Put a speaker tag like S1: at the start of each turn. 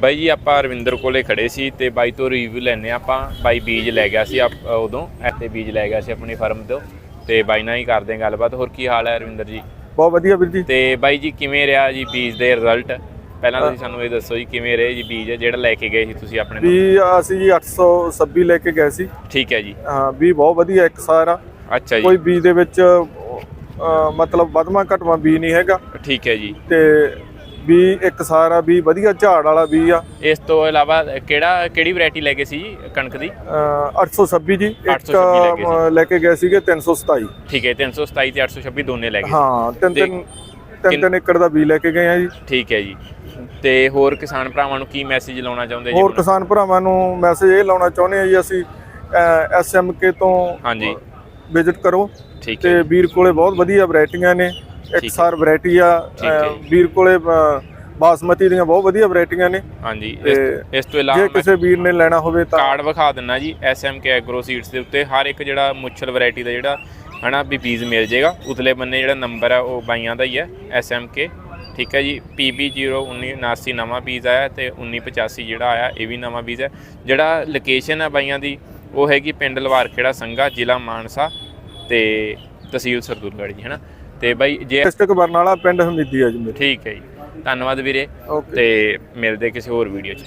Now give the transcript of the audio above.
S1: ਬਾਈ ਜੀ ਆਪਾਂ ਰਵਿੰਦਰ ਕੋਲੇ ਖੜੇ ਸੀ ਤੇ ਬਾਈ ਤੋਂ ਰਿਵਿਊ ਲੈਣੇ ਆਪਾਂ। ਬਾਈ ਬੀਜ ਲੈ ਗਿਆ ਸੀ ਉਦੋਂ ਇੱਥੇ ਬੀਜ ਲੈ ਗਿਆ ਸੀ ਆਪਣੀ ਫਰਮ ਤੋਂ। ਤੇ ਬਾਈ ਨਾਲ ਹੀ ਕਰਦੇ ਗੱਲਬਾਤ। ਹੋਰ ਕੀ ਹਾਲ ਹੈ ਰਵਿੰਦਰ ਜੀ?
S2: ਬਹੁਤ ਵਧੀਆ ਵੀਰ ਜੀ।
S1: ਤੇ ਬਾਈ ਜੀ ਕਿਵੇਂ ਰਿਹਾ ਜੀ ਬੀਜ ਦੇ ਰਿਜ਼ਲਟ ਪਹਿਲਾਂ ਤੁਸੀਂ ਸਾਨੂੰ ਇਹ ਦੱਸੋ ਜੀ ਕਿਵੇਂ ਰਹੇ ਜੀ ਬੀਜ? ਜਿਹੜਾ ਲੈ ਕੇ ਗਏ ਸੀ ਤੁਸੀਂ ਆਪਣੇ ਤੋਂ?
S2: ਵੀ ਅਸੀਂ ਜੀ 826 ਲੈ ਕੇ ਗਏ ਸੀ।
S1: ਠੀਕ ਹੈ ਜੀ।
S2: ਹਾਂ ਵੀ ਬਹੁਤ ਵਧੀਆ ਇੱਕ ਸਾਰਾ।
S1: ਅੱਛਾ ਜੀ।
S2: ਕੋਈ ਬੀਜ ਦੇ ਵਿੱਚ ਮਤਲਬ ਵਧਵਾ ਘਟਵਾ ਬੀਜ ਨਹੀਂ ਹੈਗਾ।
S1: ਠੀਕ ਹੈ ਜੀ।
S2: ਤੇ ਵੀ ਇੱਕ ਸਾਰਾ ਵੀ ਵਧੀਆ ਝਾੜ ਵਾਲਾ ਬੀਜ ਆ।
S1: ਇਸ ਤੋਂ ਇਲਾਵਾ ਕਿਹੜਾ ਕਿਹੜੀ ਵੈਰਾਈਟੀ ਲੈ ਕੇ ਸੀ ਜੀ ਕਣਕ ਦੀ?
S2: ਅਹ, 826 ਜੀ ਇੱਕ
S1: 826 ਲੈ ਕੇ
S2: ਕੇ ਗਏ ਸੀਗੇ 327
S1: ਠੀਕ ਹੈ 327 ਤੇ 826 ਦੋਨੇ ਲੈ ਗਏ।
S2: ਹਾਂ ਤਿੰਨ ਤਿੰਨ ਤਿੰਨ ਤਿੰਨ ਏਕੜ ਦਾ ਬੀਜ ਲੈ ਕੇ ਗਏ ਆ ਜੀ।
S1: ਠੀਕ ਹੈ ਜੀ। ਤੇ ਹੋਰ ਕਿਸਾਨ ਭਰਾਵਾਂ ਨੂੰ ਕੀ ਮੈਸੇਜ ਲਾਉਣਾ ਚਾਹੁੰਦੇ ਜੀ
S2: ਹੋਰ? ਕਿਸਾਨ ਭਰਾਵਾਂ ਨੂੰ ਮੈਸੇਜ ਇਹ ਲਾਉਣਾ ਚਾਹੁੰਦੇ ਆ ਜੀ ਅਸੀਂ ਐਸਐਮਕੇ ਤੋਂ
S1: ਹਾਂਜੀ।
S2: ਵਿਜ਼ਿਟ ਕਰੋ। ਤੇ ਵੀਰ ਕੋਲੇ ਬਹੁਤ ਵਧੀਆ ਵੈਰਾਈਟੀਆਂ ਨੇ। ਇੱਕ ਸਾਰ ਵੈਰਾਈਟੀ ਆ ਵੀਰ ਕੋਲੇ ਬਾਸਮਤੀ ਦੀਆਂ ਬਹੁਤ ਵਧੀਆ ਵੈਰਾਈਟੀਆਂ ਨੇ।
S1: ਹਾਂਜੀ ਇਸ- ਤੋਂ ਇਲਾਵਾ
S2: ਜੇ ਕਿਸੇ ਵੀਰ ਨੇ ਲੈਣਾ ਹੋਵੇ ਤਾਂ
S1: ਕਾਰਡ ਵਿਖਾ ਦਿੰਨਾ ਜੀ SMK ਐਗਰੋ ਸੀਡਸ ਦੇ ਉੱਤੇ। ਹਰ ਇੱਕ ਜਿਹੜਾ ਮੁੱਛਲ ਵੈਰਾਈਟੀ ਦਾ ਜਿਹੜਾ ਹਨਾ ਵੀ ਬੀਜ ਮਿਲ ਜਾਏਗਾ ਉਤਲੇ ਬੰਨੇ ਜਿਹੜਾ ਨੰਬਰ ਹੈ ਉਹ ਬਾਈਆਂ ਦਾ ਹੀ ਹੈ SMK ਠੀਕ ਹੈ ਜੀ PB01979 ਨਵਾਂ ਬੀਜ ਆਇਆ ਤੇ 1985 ਜਿਹੜਾ ਆਇਆ ਇਹ ਵੀ ਨਵਾਂ ਬੀਜ ਹੈ ਜਿਹੜਾ ਲੋਕੇਸ਼ਨ ਹੈ ਬਾਈਆਂ ਦੀ ਉਹ ਹੈਗੀ ਪਿੰਡ ਲਵਾਰਖੇੜਾ ਸੰਘਾ ਜ਼ਿਲ੍ਹਾ ਮਾਨਸਾ ਤੇ ਤਹਿਸੀਲ ਸਰਦੂਲਗੜ੍ਹ ਜੀ ਹਨਾ। ਤੇ ਬਾਈ ਜੇ
S2: ਡਿਸਟ੍ਰਿਕਟ ਬਰਨਾਲਾ ਪਿੰਡ ਹਮੀਦੀ ਆ ਜੀ ਮੇਰੇ।
S1: ਠੀਕ ਹੈ ਜੀ। ਧੰਨਵਾਦ ਵੀਰੇ। ਤੇ ਮਿਲਦੇ ਕਿਸੇ ਹੋਰ ਵੀਡੀਓ 'ਚ।